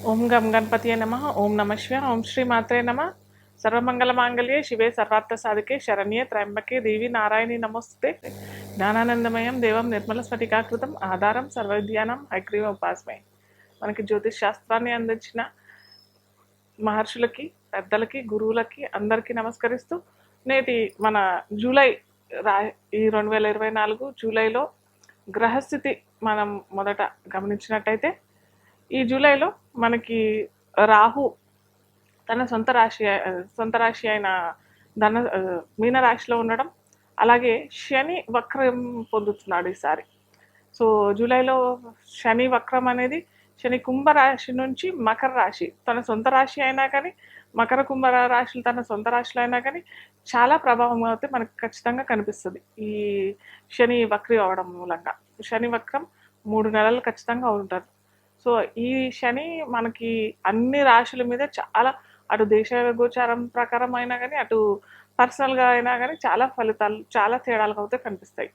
ఓం గం గణపతియే నమ. ఓం నమ శివ. ఓం శ్రీ మాత్రే నమ. సర్వమంగళ మాంగళ్యే శివే. సర్వార్థ సాధికే శరణ్యే త్రయంబకే దేవి నారాయణి నమస్తే జ్ఞానానందమయం దేవం నిర్మల స్ఫటికాకృతం ఆధారం సర్వవిద్యానం హైగ్రీవ ఉపాసమయం మనకి జ్యోతిష్ శాస్త్రాన్ని అందించిన మహర్షులకి పెద్దలకి గురువులకి అందరికీ నమస్కరిస్తూ నేటి మన జూలై రా ఈ రెండు వేల ఇరవై నాలుగు జూలైలో గ్రహస్థితి మనం మొదట గమనించినట్టయితే ఈ జూలైలో మనకి రాహు తన సొంత రాశి సొంత రాశి అయిన ధన మీన రాశిలో ఉండడం అలాగే శని వక్రం పొందుతున్నాడు ఈసారి. సో జూలైలో శని వక్రం అనేది శని కుంభ రాశి నుంచి మకర రాశి. తన సొంత రాశి అయినా కానీ మకర కుంభ రాశులు తన సొంత రాశిలో అయినా కానీ చాలా ప్రభావం అయితే మనకు ఖచ్చితంగా కనిపిస్తుంది ఈ శని వక్రి అవడం మూలంగా. శని వక్రం మూడు నెలలు ఖచ్చితంగా ఉంటారు సో ఈ శని మనకి అన్ని రాశుల మీద చాలా అటు దేశ గోచారం ప్రకారం అయినా కానీ అటు పర్సనల్గా అయినా కానీ చాలా ఫలితాలు చాలా తేడాలు అయితే కనిపిస్తాయి.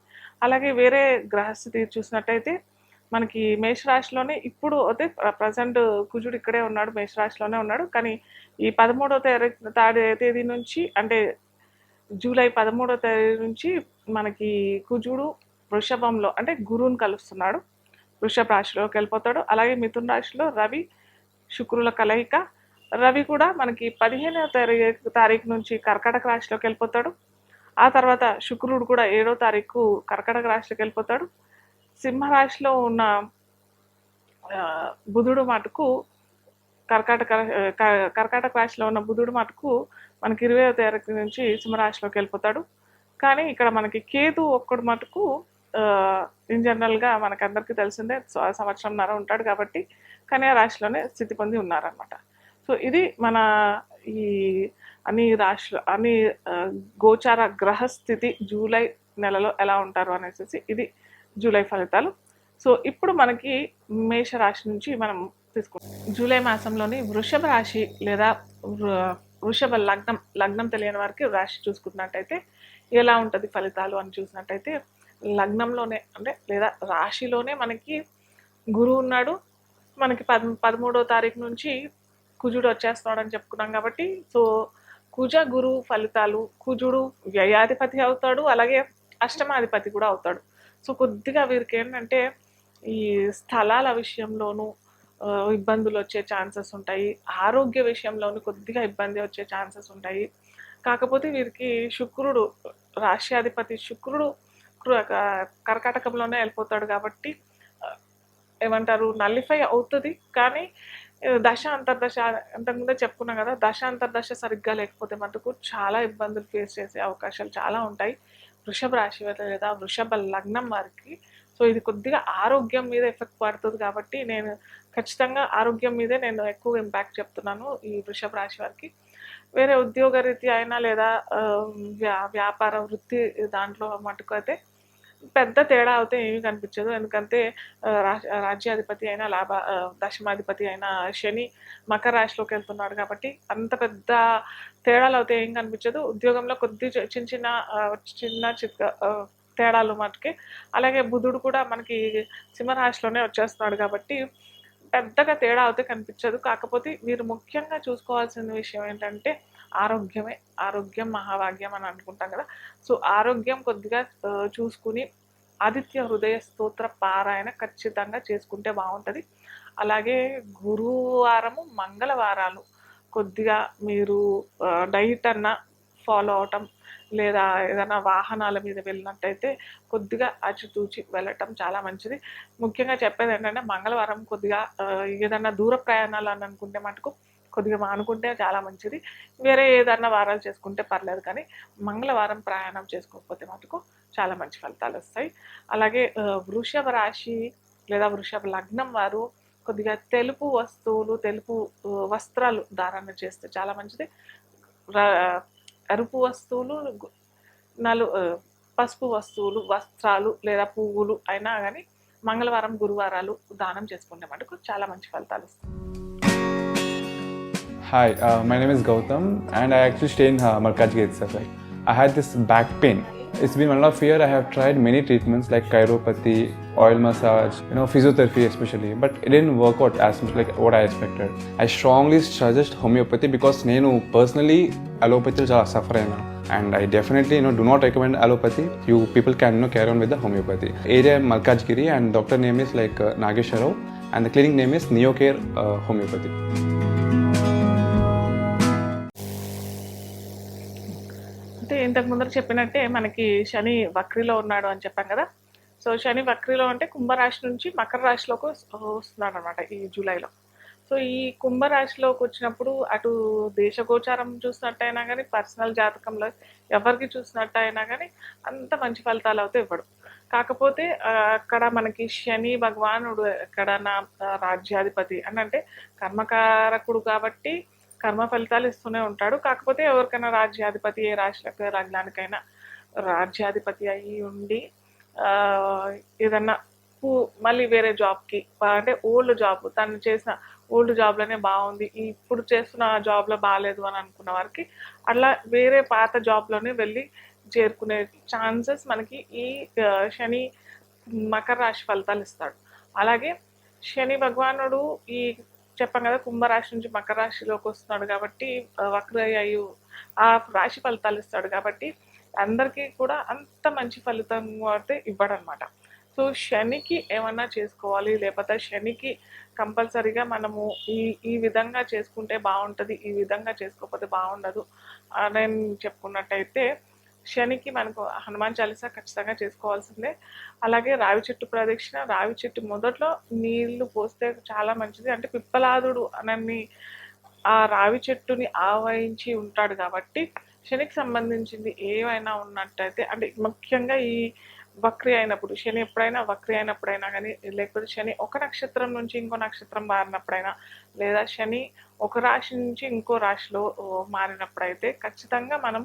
అలాగే వేరే గ్రహస్థితి చూసినట్టయితే మనకి మేషరాశిలోనే ఇప్పుడు అయితే ప్రజెంట్ కుజుడు ఇక్కడే ఉన్నాడు మేషరాశిలోనే ఉన్నాడు. కానీ ఈ పదమూడవ తేదీ తాడే తేదీ నుంచి అంటే జూలై పదమూడవ తేదీ నుంచి మనకి కుజుడు వృషభంలో అంటే గురువుని కలుస్తున్నాడు. వృషభ రాశిలోకి వెళ్ళిపోతాడు. అలాగే మిథున రాశిలో రవి శుక్రుల కలయిక. రవి కూడా మనకి పదిహేనవ తారీఖు తారీఖు నుంచి కర్కాటక రాశిలోకి వెళ్ళిపోతాడు. ఆ తర్వాత శుక్రుడు కూడా ఏడో తారీఖు కర్కటక రాశిలోకి వెళ్ళిపోతాడు. సింహరాశిలో ఉన్న బుధుడు మటుకు కర్కాటక క- కర్కాటక రాశిలో ఉన్న బుధుడు మటుకు మనకి ఇరవై తారీఖు నుంచి సింహరాశిలోకి వెళ్ళిపోతాడు. కానీ ఇక్కడ మనకి కేతు ఒక్కడు మటుకు ఇన్ జనరల్గా మనకందరికీ తెలిసిందే సంవత్సరం సంవత్సరంన్నర ఉంటాడు కాబట్టి కన్యా రాశిలోనే స్థితి పొంది ఉన్నారనమాట సో ఇది మన ఈ అన్ని రాశులు అన్ని గోచార గోచార గ్రహస్థితి జూలై నెలలో ఎలా ఉంటారు అనేసి ఇది జూలై ఫలితాలు. సో ఇప్పుడు మనకి మేష రాశి నుంచి మనం తీసుకుంటాం. జూలై మాసంలోని వృషభ రాశి లేదా వృ- వృషభ లగ్నం లగ్నం తెలియని వారికి రాశి చూసుకున్నట్టయితే ఎలా ఉంటుంది ఫలితాలు అని చూసినట్టయితే లగ్నంలోనే అంటే లేదా రాశిలోనే మనకి గురువు ఉన్నాడు. మనకి పద్ పదమూడో తారీఖు నుంచి కుజుడు వచ్చేస్తున్నాడు అని చెప్పుకున్నాం కాబట్టి సో కుజ గురు ఫలితాలు కుజుడు వ్యయాధిపతి అవుతాడు అలాగే అష్టమాధిపతి కూడా అవుతాడు. సో కొద్దిగా వీరికి ఏంటంటే ఈ స్థలాల విషయంలోనూ ఇబ్బందులు వచ్చే ఛాన్సెస్ ఉంటాయి. ఆరోగ్య విషయంలోనూ కొద్దిగా ఇబ్బంది వచ్చే ఛాన్సెస్ ఉంటాయి. కాకపోతే వీరికి శుక్రుడు రాష్ట్రాధిపతి శుక్రుడు కర్కాటకంలోనే వెళ్ళిపోతాడు కాబట్టి ఏమంటారు నల్లిఫై అవుతుంది. కానీ దశ అంతర్దశ అంతకుముందే చెప్పుకున్నాం కదా దశ అంతర్దశ సరిగ్గా లేకపోతే మటుకు చాలా ఇబ్బందులు ఫేస్ చేసే అవకాశాలు చాలా ఉంటాయి. వృషభ రాశి లేదా వృషభ లగ్నం వారికి. సో ఇది కొద్దిగా ఆరోగ్యం మీద ఎఫెక్ట్ పడుతుంది కాబట్టి నేను ఖచ్చితంగా ఆరోగ్యం మీదే నేను ఎక్కువ ఇంపాక్ట్ చెప్తున్నాను ఈ వృషభ రాశి వారికి. వేరే ఉద్యోగ రీతి అయినా లేదా వ్యా వ్యాపార వృత్తి దాంట్లో మటుకు అయితే పెద్ద తేడా అయితే ఏమీ కనిపించదు. ఎందుకంటే రాజ్యాధిపతి అయినా లాభ దశమాధిపతి అయిన శని మకర రాశిలోకి వెళ్తున్నాడు కాబట్టి అంత పెద్ద తేడాలు అయితే ఏం కనిపించదు. ఉద్యోగంలో కొద్ది చి- చిన్న చిన్న చిన్న చిత్క తేడాలు మనకి అలాగే బుధుడు కూడా మనకి సింహరాశిలోనే వచ్చేస్తున్నాడు కాబట్టి పెద్దగా తేడా అయితే కనిపించదు. కాకపోతే మీరు ముఖ్యంగా చూసుకోవాల్సిన విషయం ఏంటంటే ఆరోగ్యమే. ఆరోగ్యం మహాభాగ్యం అని అనుకుంటాం కదా. సో ఆరోగ్యం కొద్దిగా చూసుకుని ఆదిత్య హృదయ స్తోత్ర పారాయణ ఖచ్చితంగా చేసుకుంటే బాగుంటుంది. అలాగే గురువారము మంగళవారాలు కొద్దిగా మీరు డైట్ అన్న ఫాలో అవటం లేదా ఏదైనా వాహనాల మీద వెళ్ళినట్టయితే కొద్దిగా ఆచితూచి వెళ్ళటం చాలా మంచిది. ముఖ్యంగా చెప్పేది ఏంటంటే మంగళవారం కొద్దిగా ఏదైనా దూర ప్రయాణాలు అని అనుకుంటే మటుకు కొద్దిగా మానుకుంటే చాలా మంచిది. వేరే ఏదన్నా వారాలు చేసుకుంటే పర్లేదు కానీ మంగళవారం ప్రయాణం చేసుకోకపోతే మటుకు చాలా మంచి ఫలితాలు వస్తాయి. అలాగే వృషభ రాశి లేదా వృషభ లగ్నం వారు కొద్దిగా తెలుపు వస్తువులు తెలుపు వస్త్రాలు ధారణ చేస్తే చాలా మంచిది. ఎరుపు వస్తువులు నలు పసుపు వస్తువులు వస్త్రాలు లేదా పువ్వులు అయినా కానీ మంగళవారం గురువారాలు దానం చేసుకుంటే మటుకు చాలా మంచి ఫలితాలు వస్తాయి. Hi, uh, my name is Gautam, and I actually stay in uh, Malkajgiri itself. Like, I had this back pain. It's been one and a half year. I have tried many treatments like chiropathy, oil massage, you know, physiotherapy especially, but it didn't work out as much like what I expected. I strongly suggest homeopathy because నేను personally allopathy చాలా suffer అయినా and I definitely you know do not recommend allopathy. You people can you know carry on with the homeopathy. Area Malkajgiri and doctor name is like uh, Nagesh Rao and the clinic name is Neocare uh, Homeopathy. ఇంతకు ముందర చెప్పినట్టే మనకి శని వక్రిలో ఉన్నాడు అని చెప్పాం కదా. So శని వక్రిలో అంటే కుంభరాశి నుంచి మకర రాశిలోకి వస్తున్నాడు అనమాట ఈ జూలైలో. సో ఈ కుంభరాశిలోకి వచ్చినప్పుడు అటు దేశగోచారం చూసినట్టయినా కానీ పర్సనల్ జాతకంలో ఎవరికి చూసినట్టయినా కానీ అంత మంచి ఫలితాలు అయితే ఇవ్వడు. కాకపోతే అక్కడ మనకి శని భగవానుడు ఎక్కడ నా రాజ్యాధిపతి అని అంటే కర్మకారకుడు కాబట్టి కర్మ ఫలితాలు ఇస్తూనే ఉంటాడు. కాకపోతే ఎవరికైనా రాజ్యాధిపతి ఏ రాశిలకు లగ్నానికైనా రాజ్యాధిపతి అయి ఉండి ఏదన్నా పూ- మళ్ళీ వేరే జాబ్కి అంటే ఓల్డ్ జాబ్ తను చేసిన ఓల్డ్ జాబ్లోనే బాగుంది ఇప్పుడు చేస్తున్న జాబ్లో బాగాలేదు అని అనుకున్న వారికి అట్లా వేరే పాత జాబ్లోనే వెళ్ళి చేరుకునే ఛాన్సెస్ మనకి ఈ శని మకర రాశి ఫలితాలు ఇస్తాడు. అలాగే శని భగవానుడు ఈ చెప్పాం కదా కుంభరాశి నుంచి మకర రాశిలోకి వస్తున్నాడు కాబట్టి వక్రయ్యు ఆ రాశి ఫలితాలు ఇస్తాడు కాబట్టి అందరికీ కూడా అంత మంచి ఫలితం అయితే ఇవ్వడనమాట సో శనికి ఏమన్నా చేసుకోవాలి లేకపోతే శనికి కంపల్సరీగా మనము ఈ ఈ విధంగా చేసుకుంటే బాగుంటుంది ఈ విధంగా చేసుకోకపోతే బాగుండదు అని చెప్పుకున్నట్టయితే శనికి మనకు హనుమాన్ చాలీసా ఖచ్చితంగా చేసుకోవాల్సిందే. అలాగే రావి చెట్టు ప్రదక్షిణ రావి చెట్టు మొదట్లో నీళ్ళు పోస్తే చాలా మంచిది. అంటే పిప్పలాదుడు అనని ఆ రావి చెట్టుని ఆవహించి ఉంటాడు కాబట్టి శనికి సంబంధించింది ఏమైనా ఉన్నట్టయితే అంటే ముఖ్యంగా ఈ వక్రి అయినప్పుడు శని ఎప్పుడైనా వక్రి అయినప్పుడైనా కానీ లేకపోతే శని ఒక నక్షత్రం నుంచి ఇంకో నక్షత్రం మారినప్పుడైనా లేదా శని ఒక రాశి నుంచి ఇంకో రాశిలో మారినప్పుడైతే ఖచ్చితంగా మనం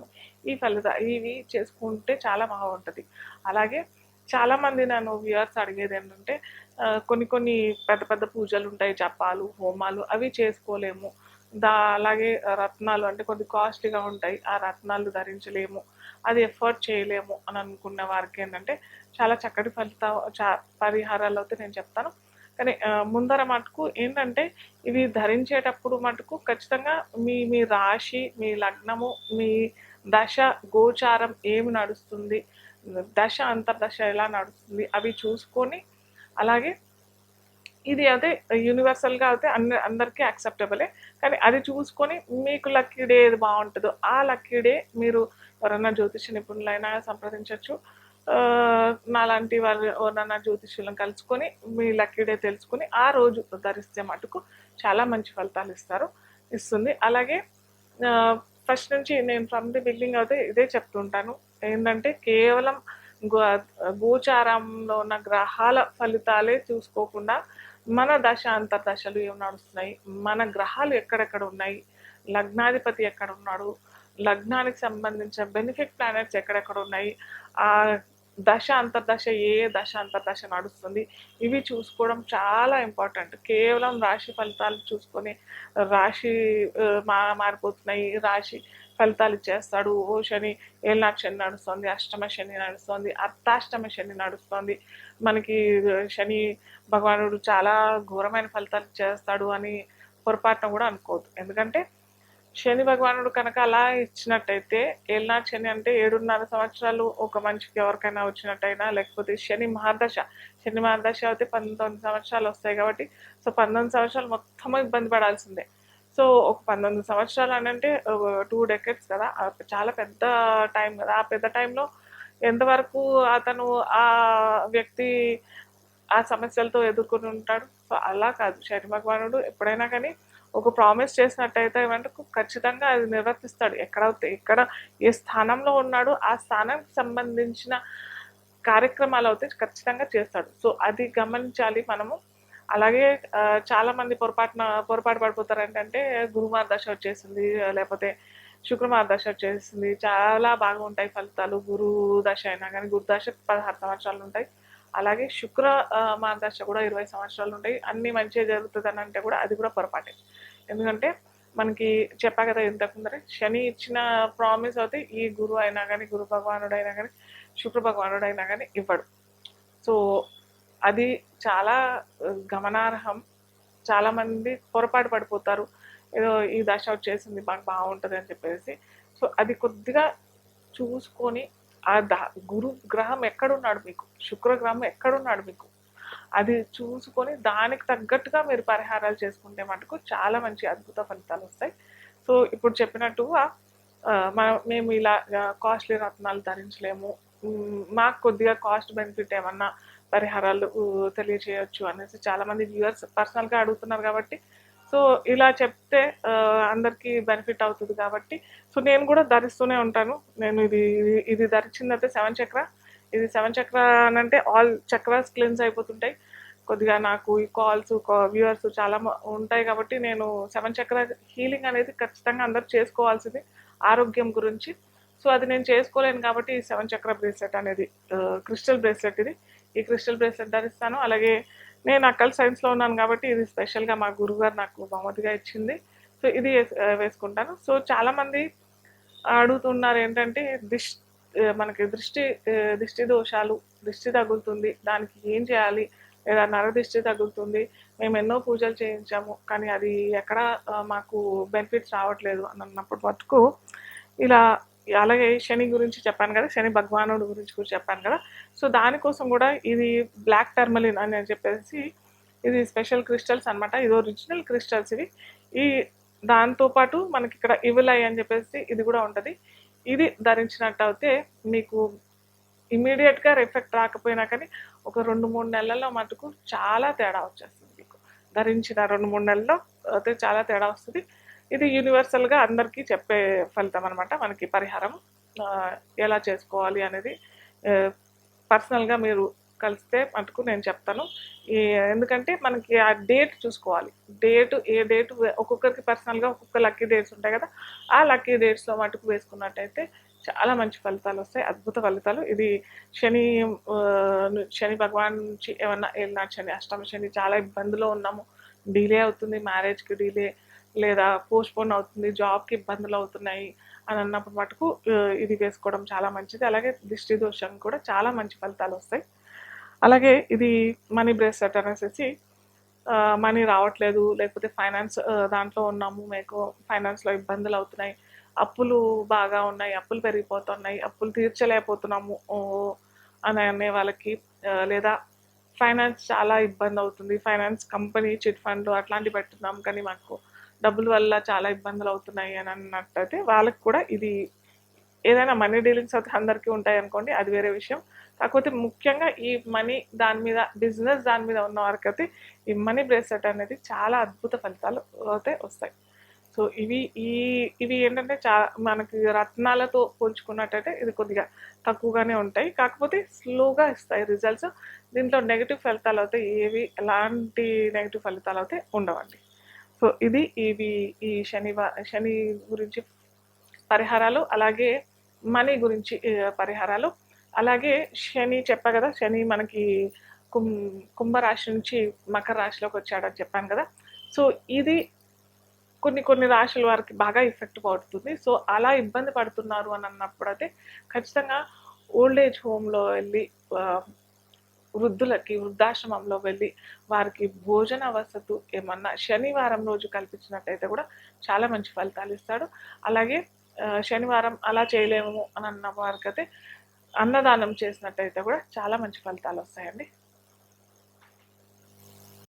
ఈ ఫలిత ఇవి చేసుకుంటే చాలా బాగుంటుంది. అలాగే చాలామంది నన్ను వ్యూవర్స్ అడిగేది ఏంటంటే కొన్ని కొన్ని పెద్ద పెద్ద పూజలు ఉంటాయి జపాలు హోమాలు అవి చేసుకోలేము. దా అలాగే రత్నాలు అంటే కొన్ని కాస్ట్లీగా ఉంటాయి ఆ రత్నాలు ధరించలేము. అది ఎఫర్ట్ చేయలేము అని అనుకున్న వారికి ఏంటంటే చాలా చక్కటి ఫలిత చా పరిహారాలు అయితే నేను చెప్తాను. కానీ ముందర మటుకు ఏంటంటే ఇవి ధరించేటప్పుడు మటుకు ఖచ్చితంగా మీ మీ రాశి మీ లగ్నము మీ దశ గోచారం ఏమి నడుస్తుంది దశ అంతర్దశ ఎలా నడుస్తుంది అవి చూసుకొని అలాగే ఇది అయితే యూనివర్సల్గా అయితే అన్ని అందరికీ యాక్సెప్టబులే కానీ అది చూసుకొని మీకు లక్కీ డే ఏది బాగుంటుందో ఆ లక్కీ డే మీరు ఎవరైనా జ్యోతిష నిపుణులైనా సంప్రదించవచ్చు నాలాంటి వారు ఎవరన్నా జ్యోతిష్యులను కలుసుకొని మీ లక్కీ డే తెలుసుకొని ఆ రోజు ధరిస్తే మటుకు చాలా మంచి ఫలితాలు ఇస్తారు ఇస్తుంది. అలాగే ఫస్ట్ నుంచి నేను ఫ్రమ్ ది బిగినింగ్ అయితే ఇదే చెప్తుంటాను. ఏంటంటే కేవలం గో గోచారంలో ఉన్న గ్రహాల ఫలితాలే చూసుకోకుండా మన దశ అంతర్దశలు ఏం నడుస్తున్నాయి? మన గ్రహాలు ఎక్కడెక్కడ ఉన్నాయి? లగ్నాధిపతి ఎక్కడ ఉన్నాడు? లగ్నానికి సంబంధించిన బెనిఫిట్ ప్లానెట్స్ ఎక్కడెక్కడ ఉన్నాయి? ఆ దశ అంతర్దశ ఏ దశ అంతర్దశ నడుస్తుంది ఇవి చూసుకోవడం చాలా ఇంపార్టెంట్. కేవలం రాశి ఫలితాలు చూసుకొని రాశి మా మారిపోతున్నాయి రాశి ఫలితాలు ఇచ్చేస్తాడు. ఓ శని ఏళ్ళనాటి శని నడుస్తుంది అష్టమ శని నడుస్తుంది అర్ధాష్టమ శని నడుస్తుంది. మనకి శని భగవానుడు చాలా ఘోరమైన ఫలితాలు ఇచ్చేస్తాడు అని పొరపాటున కూడా అనుకోవద్దు. ఎందుకంటే శని భగవానుడు కనుక అలా ఇచ్చినట్టయితే ఏళ్ళనాడు శని అంటే ఏడున్నర సంవత్సరాలు ఒక మనిషికి ఎవరికైనా వచ్చినట్టయినా లేకపోతే శని మహాదశ శని మహాదశ అయితే పంతొమ్మిది సంవత్సరాలు వస్తాయి కాబట్టి సో పంతొమ్మిది సంవత్సరాలు మొత్తం ఇబ్బంది పడాల్సిందే. సో ఒక పంతొమ్మిది సంవత్సరాలు అని అంటే టూ డెకెట్స్ కదా చాలా పెద్ద టైం కదా. ఆ పెద్ద టైంలో ఎంతవరకు అతను ఆ వ్యక్తి ఆ సమస్యలతో ఎదుర్కొని ఉంటాడు? సో అలా కాదు. శని భగవానుడు ఎప్పుడైనా కానీ ఒక ప్రామిస్ చేసినట్టయితే ఏమంటే ఖచ్చితంగా అది నిర్వర్తిస్తాడు. ఎక్కడ ఎక్కడ ఏ స్థానంలో ఉన్నాడో ఆ స్థానానికి సంబంధించిన కార్యక్రమాలు అయితే ఖచ్చితంగా చేస్తాడు. సో అది గమనించాలి మనము. అలాగే చాలామంది చాలా మంది పొరపాటున పొరపాటు పడిపోతారు ఏంటంటే గురుమార్ దశ వచ్చేసింది లేకపోతే శుక్రమార్ దశ వచ్చేసింది చాలా బాగా ఉంటాయి ఫలితాలు. గురు దశ అయినా కానీ గురు దశ పదహారు సంవత్సరాలు ఉంటాయి. అలాగే శుక్ర మార్గదర్శ కూడా ఇరవై సంవత్సరాలు ఉంటాయి అన్ని మంచిగా జరుగుతుంది అని అంటే కూడా అది కూడా పొరపాటే. ఎందుకంటే మనకి చెప్పా కదా ఇంతకుముందరే శని ఇచ్చిన ప్రామిస్ అయితే ఈ గురువు అయినా కానీ గురు భగవానుడు అయినా కానీ శుక్ర భగవానుడు అయినా కానీ ఇవ్వడు. సో అది చాలా గమనార్హం. చాలామంది పొరపాటు పడిపోతారు. ఏదో ఈ దశ వచ్చేసింది మాకు బాగుంటుంది అని చెప్పేసి. సో అది కొద్దిగా చూసుకొని ఆ ద గురు గ్రహం ఎక్కడున్నాడు మీకు? శుక్రగ్రహం ఎక్కడున్నాడు మీకు? అది చూసుకొని దానికి తగ్గట్టుగా మీరు పరిహారాలు చేసుకుంటే మటుకు చాలా మంచి అద్భుత ఫలితాలు వస్తాయి. సో ఇప్పుడు చెప్పినట్టుగా మనం మేము ఇలా కాస్ట్లీ రత్నాలు ధరించలేము. మాకు కొద్దిగా కాస్ట్ బెనిఫిట్ ఏమన్నా పరిహారాలు తెలియచేయచ్చు అనేసి చాలా మంది వ్యూవర్స్ పర్సనల్గా అడుగుతున్నారు కాబట్టి సో ఇలా చెప్తే అందరికీ బెనిఫిట్ అవుతుంది కాబట్టి. సో నేను కూడా ధరిస్తూనే ఉంటాను. నేను ఇది ఇది- ఇది ధరించిందైతే సెవెన్ చక్ర. ఇది సెవెన్ చక్ర అని అంటే ఆల్ చక్రాస్ క్లీన్స్ అయిపోతుంటాయి. కొద్దిగా నాకు ఈ కాల్స్ వ్యూవర్స్ చాలా ఉంటాయి కాబట్టి నేను సెవెన్ చక్ర హీలింగ్ అనేది ఖచ్చితంగా అందరూ చేసుకోవాల్సింది ఆరోగ్యం గురించి. సో అది నేను చేసుకోలేను కాబట్టి ఈ సెవెన్ చక్ర బ్రేస్లెట్ అనేది క్రిస్టల్ బ్రేస్లెట్ ఇది. ఈ క్రిస్టల్ బ్రేస్లెట్ ధరిస్తాను. అలాగే నేను అక్కల్ సైన్స్లో ఉన్నాను కాబట్టి ఇది స్పెషల్గా మా గురుగారు నాకు బహుమతిగా ఇచ్చింది. సో ఇది వేస్- వేసుకుంటాను. సో చాలామంది అడుగుతున్నారు ఏంటంటే దిష్ మనకి దృష్టి దిష్టి దృష్టి దోషాలు దృష్టి తగులుతుంది దానికి ఏం చేయాలి? లేదా నరదిష్టి తగులుతుంది మేము ఎన్నో పూజలు చేయించాము కానీ అది ఎక్కడ మాకు బెనిఫిట్స్ రావట్లేదు అని అన్నప్పుడు మటుకు ఇలా అలాగే శని గురించి చెప్పాను కదా శని భగవానుడు గురించి కూడా చెప్పాను కదా. సో దానికోసం కూడా ఇది బ్లాక్ టర్మలిన్ అని చెప్పేసి ఇది స్పెషల్ క్రిస్టల్స్ అన్నమాట. ఇది ఒరిజినల్ క్రిస్టల్స్ ఇవి. ఈ దాంతోపాటు మనకి ఇక్కడ ఇవిలై అని చెప్పేసి ఇది కూడా ఉంటుంది. ఇది ధరించినట్టు అయితే మీకు ఇమీడియట్గా ఎఫెక్ట్ రాకపోయినా కానీ ఒక రెండు మూడు నెలల్లో మటుకు చాలా తేడా వచ్చేస్తుంది మీకు. ధరించిన రెండు మూడు నెలల్లో అయితే చాలా తేడా వస్తుంది. ఇది యూనివర్సల్గా అందరికీ చెప్పే ఫలితం అనమాట మనకి పరిహారం ఎలా చేసుకోవాలి అనేది పర్సనల్గా మీరు కలిస్తే మటుకు నేను చెప్తాను. ఈ ఎందుకంటే మనకి ఆ డేట్ చూసుకోవాలి. డేట్ ఏ డేట్ ఒక్కొక్కరికి పర్సనల్గా ఒక్కొక్క లక్కీ డేట్స్ ఉంటాయి కదా. ఆ లక్కీ డేట్స్లో మటుకు వేసుకున్నట్టయితే చాలా మంచి ఫలితాలు వస్తాయి. అద్భుత ఫలితాలు. ఇది శని శని భగవాన్ నుంచి ఏమన్నా ఏలినాడు శని అష్టమ శని చాలా ఇబ్బందిలో ఉన్నాము. డిలే అవుతుంది మ్యారేజ్కి డిలే లేదా పోస్ట్పోన్ అవుతుంది జాబ్కి ఇబ్బందులు అవుతున్నాయి అని అన్నప్పుడు మటుకు ఇది వేసుకోవడం చాలా మంచిది. అలాగే దిష్టి దోషం కూడా చాలా మంచి ఫలితాలు వస్తాయి. అలాగే ఇది మనీ బ్రేస్లెట్ అనేసి మనీ రావట్లేదు లేకపోతే ఫైనాన్స్ దాంట్లో ఉన్నాము మీకు ఫైనాన్స్లో ఇబ్బందులు అవుతున్నాయి అప్పులు బాగా ఉన్నాయి అప్పులు పెరిగిపోతున్నాయి అప్పులు తీర్చలేకపోతున్నాము ఓ, అని అనే వాళ్ళకి లేదా ఫైనాన్స్ చాలా ఇబ్బంది అవుతుంది. ఫైనాన్స్ కంపెనీ చిట్ ఫండ్లు అట్లాంటివి పెట్టున్నాం కానీ మాకు డబ్బుల వల్ల చాలా ఇబ్బందులు అవుతున్నాయి అని అన్నట్టయితే వాళ్ళకి కూడా ఇది ఏదైనా మనీ డీలింగ్స్ అయితే అందరికీ ఉంటాయి అనుకోండి అది వేరే విషయం. కాకపోతే ముఖ్యంగా ఈ మనీ దాని మీద బిజినెస్ దాని మీద ఉన్న వారికైతే ఈ మనీ బ్రేస్లెట్ అనేది చాలా అద్భుత ఫలితాలు అయితే వస్తాయి. సో ఇవి ఈ ఇవి ఏంటంటే చా మనకి రత్నాలతో పోల్చుకున్నట్టయితే ఇది కొద్దిగా తక్కువగానే ఉంటాయి. కాకపోతే స్లోగా ఇస్తాయి రిజల్ట్స్ దీంట్లో నెగిటివ్ ఫలితాలు అయితే ఏవి ఎలాంటి నెగిటివ్ ఫలితాలు అయితే ఉండవండి. సో ఇది ఇవి ఈ శనివా శని గురించి పరిహారాలు అలాగే మనీ గురించి పరిహారాలు. అలాగే శని చెప్పా కదా శని మనకి కుం కుంభరాశి నుంచి మకర రాశిలోకి వచ్చాడని చెప్పాను కదా. సో ఇది కొన్ని కొన్ని రాశుల వారికి బాగా ఎఫెక్ట్ పడుతుంది. సో అలా ఇబ్బంది పడుతున్నారు అని అన్నప్పుడు అయితే ఖచ్చితంగా ఓల్డ్ ఏజ్ హోమ్లో వెళ్ళి వృద్ధులకి వృద్ధాశ్రమంలో వెళ్ళి వారికి భోజన వసతు ఏమన్నా శనివారం రోజు కల్పించినట్టయితే కూడా చాలా మంచి ఫలితాలు ఇస్తాడు. అలాగే శనివారం అలా చేయలేము అని అన్న వారికైతే అన్నదానం చేసినట్టయితే కూడా చాలా మంచి ఫలితాలు వస్తాయండి.